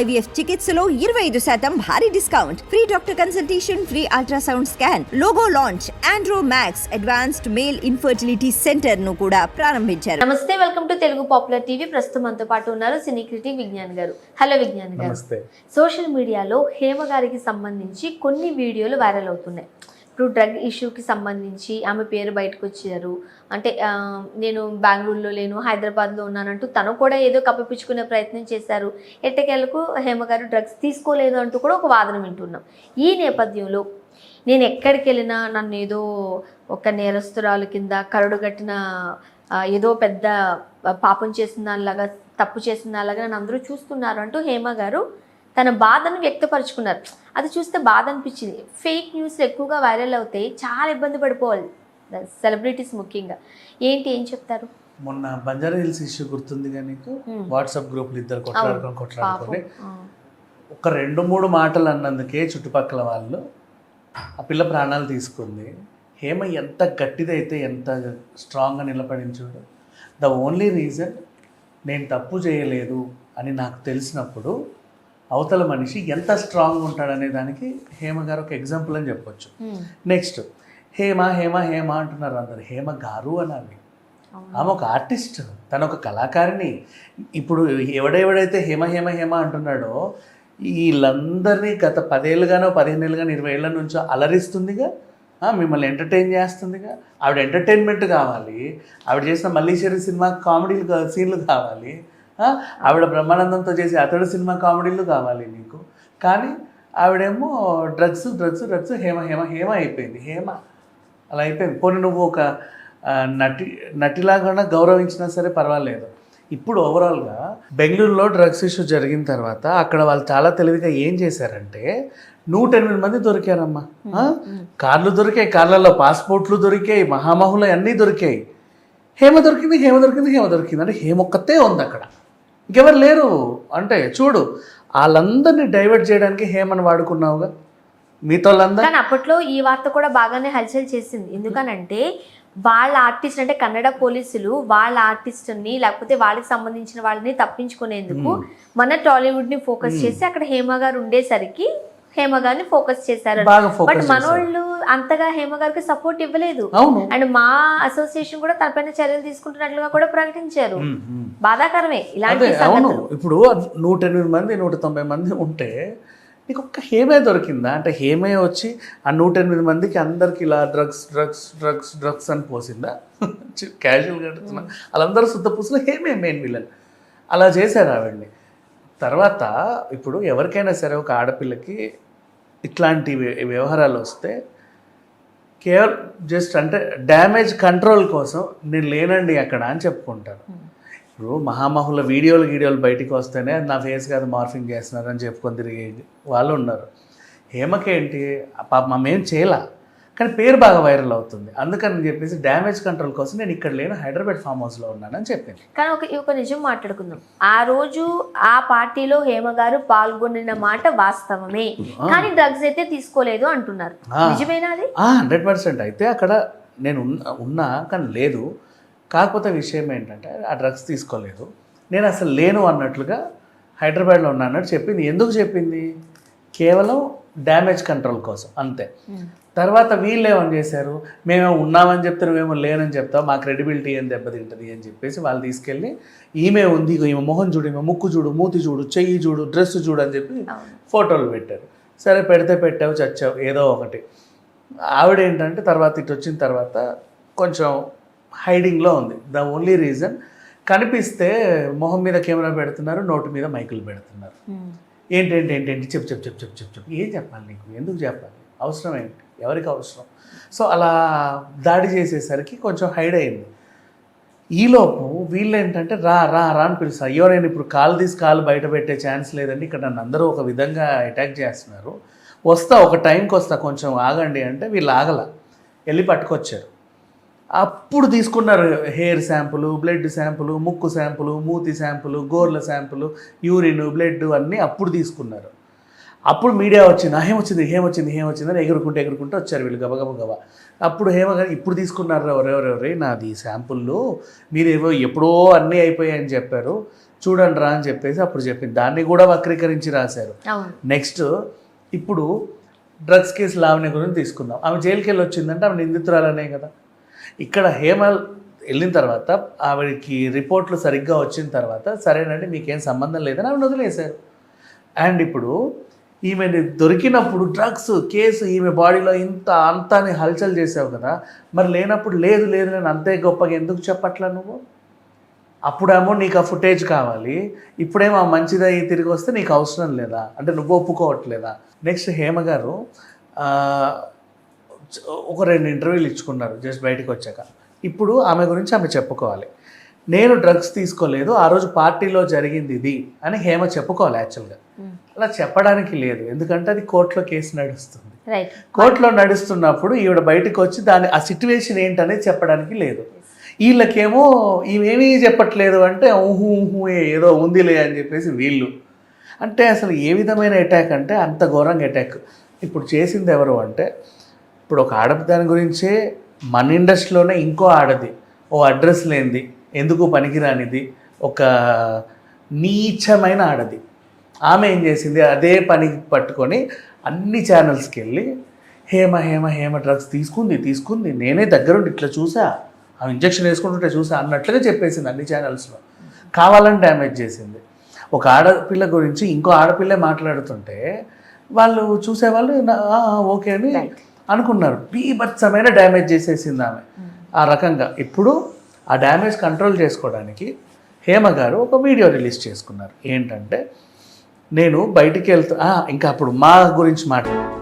IVF చికిత్సలో ఇరవై ఐదు శాతం భారీ discount. Free doctor consultation free ultrasound scan logo launch Andro Max advanced male infertility సెంటర్ను కూడా ప్రారంభించారు. నమస్తే welcome to Telugu popular TV. ప్రస్తుతం మనతో పాటు ఉన్నారు సినీ క్రిటిక్ విజ్ఞాన్ గారు. హలో విజ్ఞాన్ గారు. నమస్తే. సోషల్ మీడియాలో హేమ గారికి సంబంధించి కొన్ని వీడియోలు వైరల్ అవుతున్నాయి. ఇప్పుడు డ్రగ్ ఇష్యూకి సంబంధించి ఆమె పేరు బయటకు వచ్చారు. అంటే నేను బెంగళూరులో లేను హైదరాబాద్లో ఉన్నానంటూ తను కూడా ఏదో కప్పిపుచ్చుకునే ప్రయత్నం చేశారు. ఎట్టకేలకు హేమ గారు డ్రగ్స్ తీసుకోలేదు అంటూ కూడా ఒక వాదన వింటున్నాం. ఈ నేపథ్యంలో నేను ఎక్కడికి వెళ్ళినా నన్ను ఏదో ఒక నేరస్తురాలు కింద కరడు కట్టిన ఏదో పెద్ద పాపం చేసిన దానిలాగా తప్పు చేసిన దానిలాగా నన్ను అందరూ చూస్తున్నారు అంటూ హేమ గారు తన బాధను వ్యక్తపరుచుకున్నారు. అది చూస్తే బాధ అనిపించింది ఫేక్ న్యూస్ ఎక్కువగా వైరల్ అవుతాయి చాలా ఇబ్బంది పడిపోవాలి. సెలబ్రిటీస్ ముఖ్యంగా. ఏంటి ఏం చెప్తారు? మొన్న బంజారా హిల్స్ ఇష్యూ గుర్తుందిగా నీకు? Hmm. వాట్సాప్ గ్రూపులు ఇద్దరు కొట్లాడుకొని కొట్లాడుకొని. ఒక రెండు మూడు మాటలు అన్నందుకే చుట్టుపక్కల వాళ్ళు ఆ పిల్ల ప్రాణాలు తీసుకుంది. హేమ ఎంత గట్టిదైతే ఎంత స్ట్రాంగ్గా నిలబడింది చూడు. ద ఓన్లీ రీజన్ నేను తప్పు చేయలేదు అని నాకు తెలిసినప్పుడు అవతల మనిషి ఎంత స్ట్రాంగ్ ఉంటాడనే దానికి హేమ గారు ఒక ఎగ్జాంపుల్ అని చెప్పొచ్చు. నెక్స్ట్ హేమ హేమ హేమ అంటున్నారు అందరు. హేమ గారు అనాలి. ఆమె ఒక ఆర్టిస్ట్ తను ఒక కళాకారిణి. ఇప్పుడు ఎవడెవడైతే హేమ హేమ హేమ అంటున్నాడో వీళ్ళందరినీ గత పదేళ్ళుగానో పదిహేను ఏళ్ళుగానో ఇరవై ఏళ్ళ నుంచో అలరిస్తుందిగా. మిమ్మల్ని ఎంటర్టైన్ చేస్తుందిగా. ఆవిడ ఎంటర్టైన్మెంట్ కావాలి. ఆవిడ చేసిన మల్లీశ్వరి సినిమా కామెడీలు సీన్లు కావాలి. ఆవిడ బ్రహ్మానందంతో చేసే అతడు సినిమా కామెడీలు కావాలి నీకు. కానీ ఆవిడేమో drugs drugs drugs Hema Hema Hema అయిపోయింది. హేమ. అలా అయిపోయింది. పోనీ నువ్వు ఒక నటి నటిలాగా గౌరవించినా సరే పర్వాలేదు. ఇప్పుడు ఓవరాల్గా బెంగళూరులో డ్రగ్స్ ఇష్యూ జరిగిన తర్వాత అక్కడ వాళ్ళు చాలా తెలివిగా ఏం చేశారంటే నూట ఎనిమిది మంది దొరికారమ్మా? కార్లు దొరికాయి కార్లలో పాస్పోర్ట్లు దొరికాయి మహామహులు అన్నీ దొరికాయి. హేమ దొరికింది హేమ దొరికింది హేమ దొరికింది. అంటే హేమ ఒక్కతే ఉంది అక్కడ. ఇంకెవరు లేరు. అంటే చూడు వాళ్ళందరినీ డైవర్ట్ చేయడానికి హేమని వాడుకున్నావుగా. కానీ అప్పట్లో ఈ వార్త కూడా బాగానే హల్చల్ చేసింది. ఎందుకనంటే వాళ్ళ ఆర్టిస్ట్ అంటే కన్నడ పోలీసులు వాళ్ళ ఆర్టిస్ట్ని లేకపోతే వాళ్ళకి సంబంధించిన వాళ్ళని తప్పించుకునేందుకు మన టాలీవుడ్ని ఫోకస్ చేసి అక్కడ హేమ గారు ఉండేసరికి హేమ గారిని ఫోకస్ చేశారు. బట్ మనోళ్ళు అంతగా హేమ గారికి సపోర్ట్ ఇవ్వలేదు. అండ్ మా అసోసియేషన్ కూడా తనపైన చర్యలు తీసుకుంటున్నట్లుగా కూడా ప్రకటించారు. బాధాకరమే ఇలాంటి అవును. ఇప్పుడు నూట ఎనిమిది మంది నూట తొంభై మంది ఉంటే నీకు ఒక్క హేమే దొరికిందా? అంటే హేమే వచ్చి ఆ నూట ఎనిమిది మందికి అందరికి ఇలా డ్రగ్స్ డ్రగ్స్ డ్రగ్స్ డ్రగ్స్ అని పోసిందా? క్యాజువల్గా వాళ్ళందరూ శుద్ధ పూసిన హేమే మెయిన్ విలన్ అలా చేశారు ఆవిడ్ని. తర్వాత ఇప్పుడు ఎవరికైనా సరే ఒక ఆడపిల్లకి ఇట్లాంటి వ్య- వ్యవహారాలు వస్తే కేవలం జస్ట్ అంటే డ్యామేజ్ కంట్రోల్ కోసం నేను లేనండి అక్కడ అని చెప్పుకుంటారు. ఇప్పుడు మహామహుల వీడియోలు గీడియోలు బయటికి వస్తేనే నా ఫేస్ కాదు మార్ఫింగ్ చేస్తున్నారు అని చెప్పుకొని తిరిగే వాళ్ళు ఉన్నారు. హేమకేంటి? పాప మేం చేయలా? కానీ పేరు బాగా వైరల్ అవుతుంది. అందుకని చెప్పేసి డ్యామేజ్ కంట్రోల్ కోసం నేను ఇక్కడ లేను హైదరాబాద్ ఫామ్ హౌస్లో ఉన్నానని చెప్పింది కానీ ఒక ఒక నిజం మాట్లాడుకుందాం. ఆ రోజు ఆ పార్టీలో హేమ గారు పాల్గొనిన మాట వాస్తవమే. కానీ డ్రగ్స్ అయితే తీసుకోలేదు అంటున్నారు. నిజమేనా అది? హండ్రెడ్ పర్సెంట్ అయితే అక్కడ నేను ఉన్న ఉన్నా కానీ లేదు. కాకపోతే విషయం ఏంటంటే ఆ డ్రగ్స్ తీసుకోలేదు. నేను అసలు లేను అన్నట్లుగా హైదరాబాద్లో ఉన్నా అన్నట్టు చెప్పింది ఎందుకు చెప్పింది? కేవలం డ్యామేజ్ కంట్రోల్ కోసం అంతే. తర్వాత వీళ్ళు ఏమని చేశారు? మేము ఉన్నామని చెప్తే నువ్వేమో లేనని చెప్తావు మా క్రెడిబిలిటీ ఏం దెబ్బతింటుంది అని చెప్పేసి వాళ్ళు తీసుకెళ్ళి ఈమె ఉంది ఈమె మొహం చూడు ఈమె ముక్కు చూడు మూతి చూడు చెయ్యి చూడు డ్రెస్ చూడు అని చెప్పి. ఫోటోలు పెట్టారు. సరే పెడితే పెట్టావు చచ్చావు ఏదో ఒకటి. ఆవిడ ఏంటంటే తర్వాత ఇటు వచ్చిన తర్వాత కొంచెం హైడింగ్లో ఉంది. ద ఓన్లీ రీజన్ కనిపిస్తే మొహం మీద కెమెరా పెడుతున్నారు నోటు మీద మైకులు పెడుతున్నారు. ఏంటేంటి ఏంటేంటి చెప్పు చెప్పు చెప్పు చెప్పు చెప్పు చెప్పు. ఏం చెప్పాలి నీకు? ఎందుకు చెప్పాలి? అవసరం ఏంటి ఎవరికి అవసరం? సో అలా దాడి చేసేసరికి కొంచెం హైడ్ అయింది. ఈలోపు వీళ్ళు ఏంటంటే రా రా రా అని పిలుస్తారు. అయ్యో నేను ఇప్పుడు కాలు తీసి కాలు బయట పెట్టే ఛాన్స్ లేదండి. ఇక్కడ నన్ను అందరూ ఒక విధంగా అటాక్ చేస్తున్నారు. వస్తా ఒక టైంకి వస్తా కొంచెం ఆగండి అంటే వీళ్ళు ఆగల. వెళ్ళి పట్టుకొచ్చారు. అప్పుడు తీసుకున్నారు హెయిర్ శాంపులు బ్లడ్ శాంపులు ముక్కు శాంపులు మూతి శాంపులు గోర్ల శాంపులు యూరిన్ బ్లడ్ అన్నీ అప్పుడు తీసుకున్నారు. అప్పుడు మీడియా వచ్చింది "ఆ, ఏమొచ్చింది ఏమొచ్చింది ఏమొచ్చింది అని ఎగురుకుంటూ ఎగురుకుంటూ వచ్చారు వీళ్ళు గబగబ గబ అప్పుడు హేమ గారు ఇప్పుడు తీసుకున్నారు ఎవరెవరెవరే నాది శాంపుల్లో మీరేవో ఎప్పుడో అన్నీ అయిపోయాయని చెప్పారు చూడండి రా అని చెప్పేసి అప్పుడు చెప్పింది. దాన్ని కూడా వక్రీకరించి రాశారు. నెక్స్ట్ ఇప్పుడు డ్రగ్స్ కేసు లావణ్య గురించి తీసుకుందాం. ఆమె జైలుకి వెళ్ళి వచ్చిందంటే ఆమె నిందితురాలనే కదా. ఇక్కడ హేమల్ వెళ్ళిన తర్వాత ఆవిడకి రిపోర్ట్లు సరిగ్గా వచ్చిన తర్వాత సరేనండి మీకేం సంబంధం లేదని ఆవిడ వదిలేశారు. అండ్ ఇప్పుడు ఈమె దొరికినప్పుడు డ్రగ్స్ కేసు ఈమె బాడీలో ఇంత అంతాని హల్చల్ చేసావు కదా మరి లేనప్పుడు లేదు లేదు నేను అంతే గొప్పగా ఎందుకు చెప్పట్లా నువ్వు? అప్పుడేమో నీకు ఆ ఫుటేజ్ కావాలి ఇప్పుడేమో ఆ మంచిదై తిరిగి వస్తే నీకు అవసరం లేదా అంటే నువ్వు ఒప్పుకోవట్లేదా? నెక్స్ట్ హేమ గారు ఒక రెండు ఇంటర్వ్యూలు ఇచ్చుకున్నారు జస్ట్ బయటకు వచ్చాక. ఇప్పుడు ఆమె గురించి ఆమె చెప్పుకోవాలి. నేను డ్రగ్స్ తీసుకోలేదు ఆ రోజు పార్టీలో జరిగింది ఇది అని హేమ చెప్పుకోవాలి యాక్చువల్గా అలా చెప్పడానికి లేదు ఎందుకంటే అది కోర్టులో కేసు నడుస్తుంది. రైట్ కోర్టులో నడుస్తున్నప్పుడు ఈవిడ బయటకు వచ్చి దాని ఆ సిచ్యువేషన్ ఏంటనేది చెప్పడానికి లేదు. వీళ్ళకేమో ఈమెమీ చెప్పట్లేదు అంటే ఊహు ఊహు ఏదో ఉందిలే అని చెప్పేసి వీళ్ళు. అంటే అసలు ఏ విధమైన అటాక్ అంటే అంత ఘోరంగా అటాక్ ఇప్పుడు చేసింది ఎవరు అంటే ఇప్పుడు ఒక ఆడదాని గురించే మన ఇండస్ట్రీలోనే ఇంకో ఆడది ఓ అడ్రస్ లేనిది. ఎందుకు పనికిరానిది? ఒక నీచమైన ఆడది. ఆమె ఏం చేసింది? అదే పని పట్టుకొని అన్ని ఛానల్స్కి వెళ్ళి హేమ హేమ హేమ డ్రగ్స్ తీసుకుంది తీసుకుంది. నేనే దగ్గరుండి ఇట్లా చూసా. ఆ ఇంజక్షన్ వేసుకుంటుంటే చూసా అన్నట్లుగా చెప్పేసింది అన్ని ఛానల్స్లో కావాలని డ్యామేజ్ చేసింది. ఒక ఆడపిల్ల గురించి ఇంకో ఆడపిల్లే మాట్లాడుతుంటే వాళ్ళు చూసేవాళ్ళు ఓకే అని అనుకున్నారు. బీభత్సమైన డ్యామేజ్ చేసేసింది ఆమె. ఆ రకంగా. ఇప్పుడు ఆ డ్యామేజ్ కంట్రోల్ చేసుకోవడానికి హేమ గారు ఒక వీడియో రిలీజ్ చేసుకున్నారు. ఏంటంటే నేను బయటికి వెళ్తా ఇంకా అప్పుడు మా గురించి మాట్లాడు